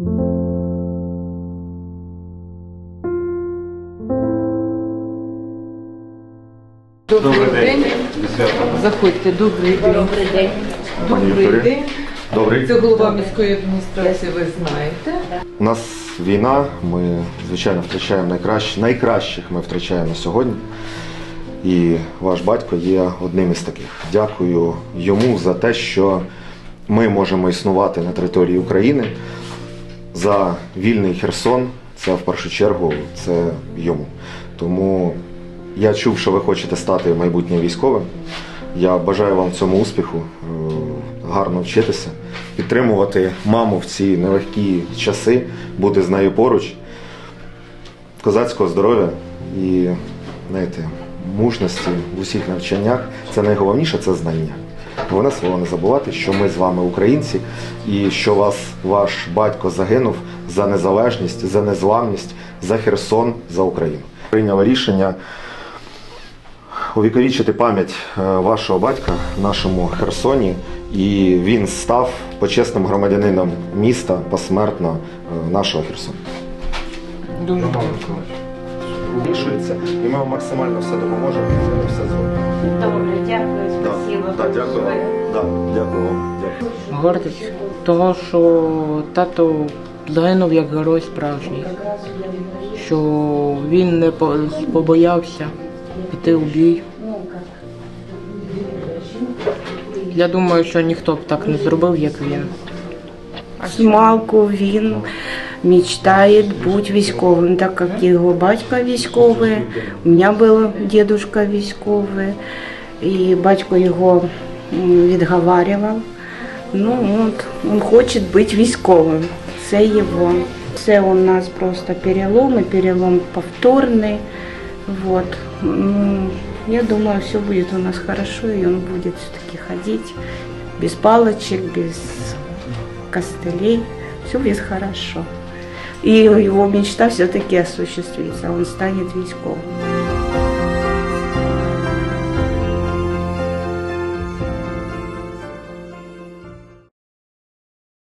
Добрий, Добрий день. Заходьте, добрий день. Добрий день. Добрий день. Добрий. Це голова міської адміністрації, ви знаєте. У нас війна, ми, звичайно, втрачаємо найкращих, найкращих ми втрачаємо сьогодні. І ваш батько є одним із таких. Дякую йому за те, що ми можемо існувати на території України. За вільний Херсон, це в першу чергу це йому. Тому я чув, що ви хочете стати майбутнім військовим. Я бажаю вам цьому успіху, е, гарно вчитися, підтримувати маму в ці нелегкі часи, бути з нею поруч, козацького здоров'я і знаєте, мужності в усіх навчаннях. Це найголовніше це знання. Головне слово не забувати, що ми з вами українці, і що вас ваш батько загинув за незалежність, за незламність, за Херсон, за Україну. Прийняла рішення увіковічити пам'ять е, вашого батька в нашому Херсоні, і він став почесним громадянином міста посмертно е, нашого Херсону. Дуже Вирішується, і ми вам максимально все допоможемо, і все зробимо. Добре, дякую, Дякую. большое. Да, дякую вам. Дякую. Гордість того, що тато загинув як герой справжній, що він не побоявся піти у бій. Я думаю, що ніхто б так не зробив, як він. З малку він мечтає бути військовим, так як його батько військовий, у мене був дідусь військовий, і батько м, відговарював. Ну от, він хоче бути військовим. Це його. Це у нас просто перелом, і перелом повторний. Вот. Ну, я думаю, все будет у нас хорошо, и он будет все-таки ходить без палочек, без костылей. Все будет хорошо. И его мечта все-таки осуществится, он станет військовым.